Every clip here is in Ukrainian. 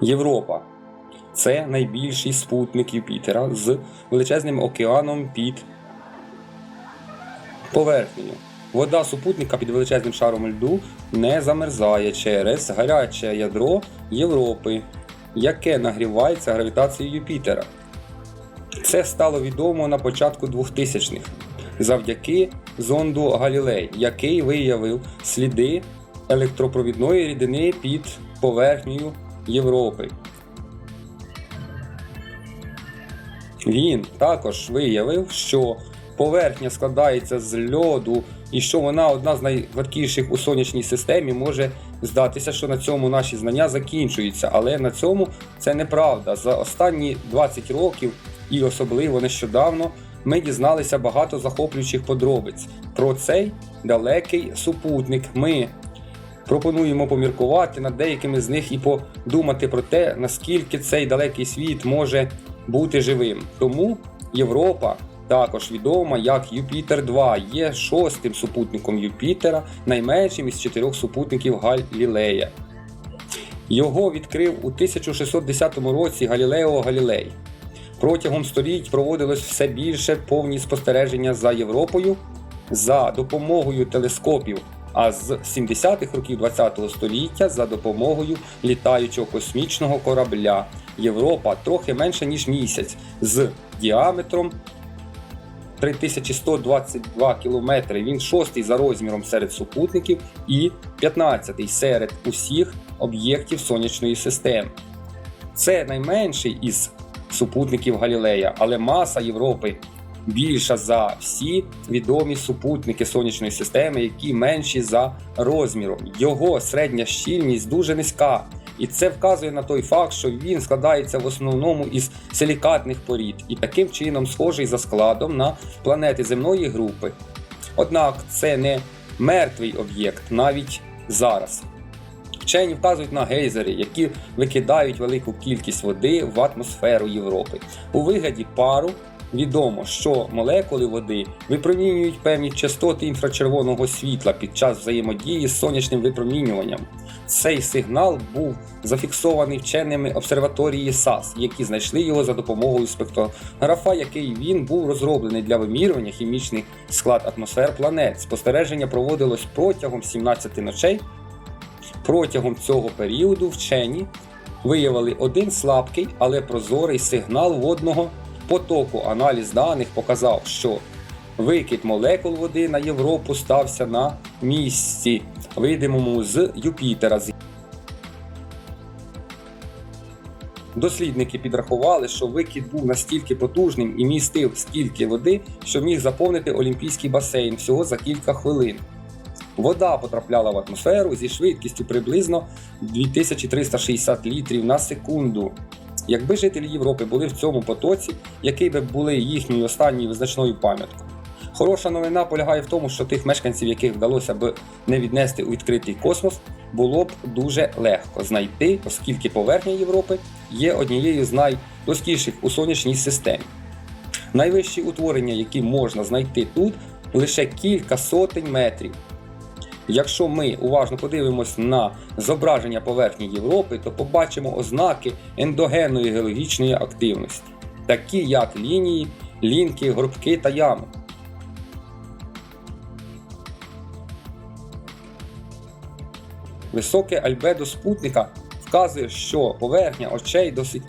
Європа це найбільший спутник Юпітера з величезним океаном під поверхнею. Вода супутника під величезним шаром льду не замерзає через гаряче ядро Європи, яке нагрівається гравітацією Юпітера. Це стало відомо на початку 2000-х завдяки зонду Галілей, який виявив сліди електропровідної рідини під поверхнею Європи. Він також виявив, що поверхня складається з льоду і що вона одна з найгладкіших у сонячній системі. Може здатися, що на цьому наші знання закінчуються, але на цьому це неправда. За останні 20 років і особливо нещодавно ми дізналися багато захоплюючих подробиць про цей далекий супутник. Ми пропонуємо поміркувати над деякими з них і подумати про те, наскільки цей далекий світ може бути живим. Тому Європа, також відома як Юпітер 2, є шостим супутником Юпітера, найменшим із чотирьох супутників Галілея. Його відкрив у 1610 році Галілео Галілей. Протягом століть проводилось все більше повні спостереження за Європою за допомогою телескопів, а з 70-х років ХХ століття за допомогою літаючого космічного корабля. Європа трохи менше ніж місяць з діаметром 3122 км. Він шостий за розміром серед супутників і 15-й серед усіх об'єктів сонячної системи. Це найменший із супутників Галілея, але маса Європи більша за всі відомі супутники сонячної системи, які менші за розміром. Його середня щільність дуже низька. І це вказує на той факт, що він складається в основному із силікатних порід і таким чином схожий за складом на планети земної групи. Однак це не мертвий об'єкт навіть зараз. Вчені вказують на гейзери, які викидають велику кількість води в атмосферу Європи. У вигляді пару відомо, що молекули води випромінюють певні частоти інфрачервоного світла під час взаємодії з сонячним випромінюванням. Цей сигнал був зафіксований вченими обсерваторії САС, які знайшли його за допомогою спектрографа, який він був розроблений для вимірювання хімічний склад атмосфер планет. Спостереження проводилось протягом 17 ночей. Протягом цього періоду вчені виявили один слабкий, але прозорий сигнал водного потоку. Аналіз даних показав, що викид молекул води на Європу стався на місці, видимому з Юпітера. Дослідники підрахували, що викид був настільки потужним і містив стільки води, що міг заповнити олімпійський басейн всього за кілька хвилин. Вода потрапляла в атмосферу зі швидкістю приблизно 2360 літрів на секунду. Якби жителі Європи були в цьому потоці, який би були їхньою останньою визначною пам'яткою. Хороша новина полягає в тому, що тих мешканців, яких вдалося б не віднести у відкритий космос, було б дуже легко знайти, оскільки поверхня Європи є однією з найплоскіших у сонячній системі. Найвищі утворення, які можна знайти тут, лише кілька сотень метрів. Якщо ми уважно подивимось на зображення поверхні Європи, то побачимо ознаки ендогенної геологічної активності, такі як лінії, лінки, горбки та ями. Високе альбедо спутника вказує, що поверхня очей досить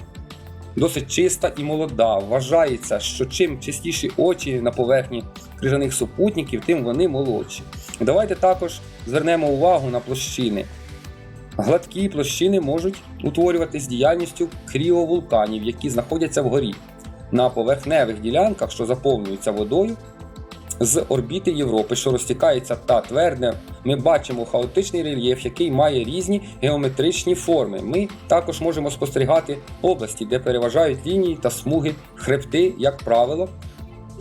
досить чиста і молода. Вважається, що чим чистіші очі на поверхні крижаних супутників, тим вони молодші. Давайте також звернемо увагу на площини. Гладкі площини можуть утворюватись діяльністю кріовулканів, які знаходяться вгорі. На поверхневих ділянках, що заповнюються водою, з орбіти Європи, що розтікається та тверде, ми бачимо хаотичний рельєф, який має різні геометричні форми. Ми також можемо спостерігати області, де переважають лінії та смуги, хребти, як правило,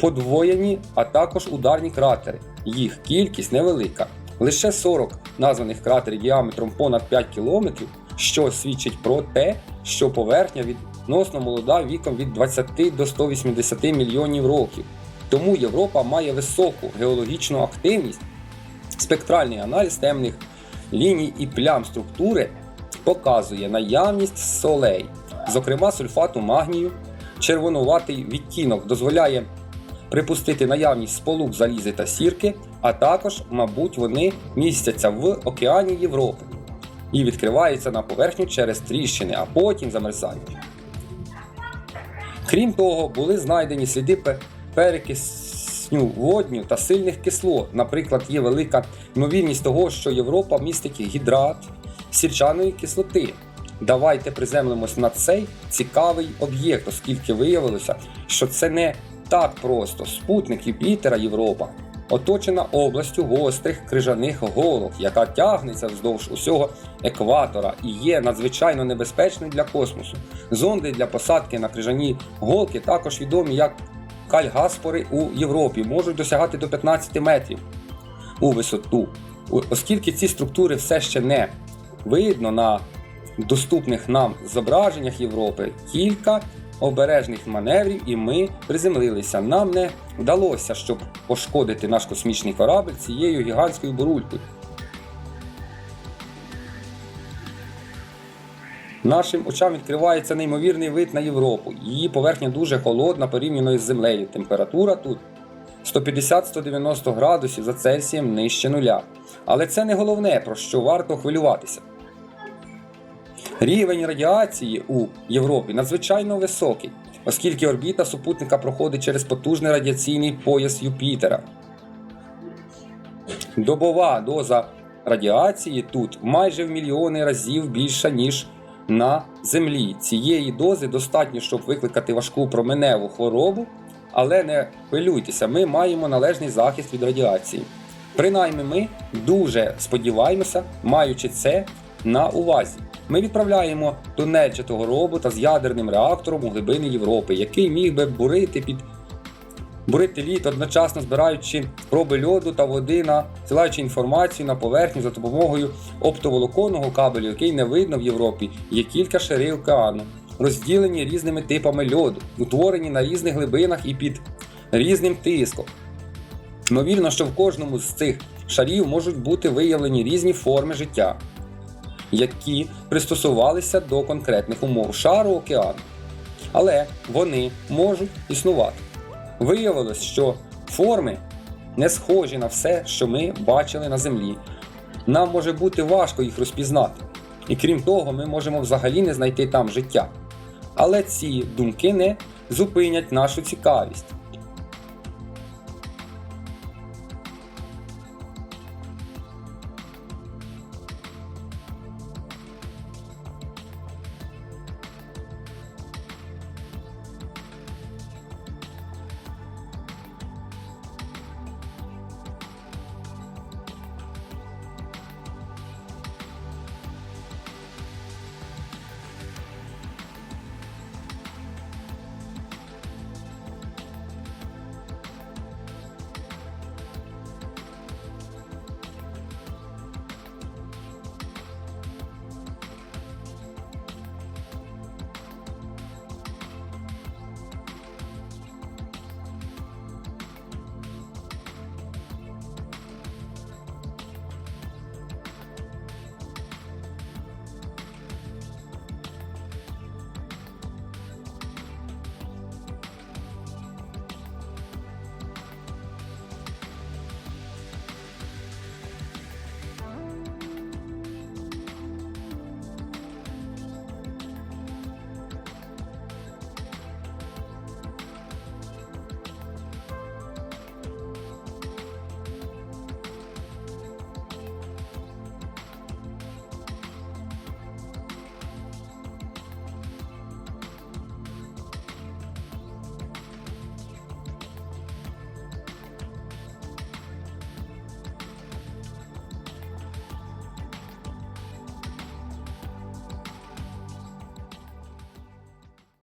подвоєні, а також ударні кратери. Їх кількість невелика. Лише 40 названих кратерів діаметром понад 5 км, що свідчить про те, що поверхня відносно молода віком від 20 до 180 мільйонів років. Тому Європа має високу геологічну активність, спектральний аналіз темних ліній і плям структури показує наявність солей, зокрема сульфату магнію. Червонуватий відтінок дозволяє припустити наявність сполук залізи та сірки, а також, мабуть, вони містяться в океані Європи і відкриваються на поверхню через тріщини, а потім замерзають. Крім того, були знайдені сліди перекисню водню та сильних кислот. Наприклад, є велика ймовірність того, що Європа містить гідрат сірчаної кислоти. Давайте приземлимось на цей цікавий об'єкт, оскільки виявилося, що це не так просто. Спутник Юпітера Європа оточена областю гострих крижаних голок, яка тягнеться вздовж усього екватора і є надзвичайно небезпечною для космосу. Зонди для посадки на крижані голки, також відомі як кальгаспори у Європі, можуть досягати до 15 метрів у висоту. Оскільки ці структури все ще не видно на доступних нам зображеннях Європи, кілька обережних маневрів, і ми приземлилися. Нам не вдалося, щоб пошкодити наш космічний корабль цією гігантською бурулькою. Нашим очам відкривається неймовірний вид на Європу. Її поверхня дуже холодна порівняно із землею. Температура тут 150-190 градусів за Цельсієм нижче нуля. Але це не головне, про що варто хвилюватися. Рівень радіації у Європі надзвичайно високий, оскільки орбіта супутника проходить через потужний радіаційний пояс Юпітера. Добова доза радіації тут майже в мільйони разів більша, ніж на Землі. Цієї дози достатньо, щоб викликати важку променеву хворобу, але не хвилюйтеся, ми маємо належний захист від радіації. Принаймні, ми дуже сподіваємося, маючи це на увазі. Ми відправляємо тунельчатого робота з ядерним реактором у глибини Європи, який міг би бурити під бурити лід, одночасно збираючи проби льоду та води, насилаючи інформацію на поверхню за допомогою оптоволоконного кабелю, який не видно в Європі. Є кілька шарів океану, розділені різними типами льоду, утворені на різних глибинах і під різним тиском. Ймовірно, що в кожному з цих шарів можуть бути виявлені різні форми життя, які пристосувалися до конкретних умов шару океану. Але вони можуть існувати. Виявилось, що форми не схожі на все, що ми бачили на землі. Нам може бути важко їх розпізнати. І крім того, ми можемо взагалі не знайти там життя. Але ці думки не зупинять нашу цікавість.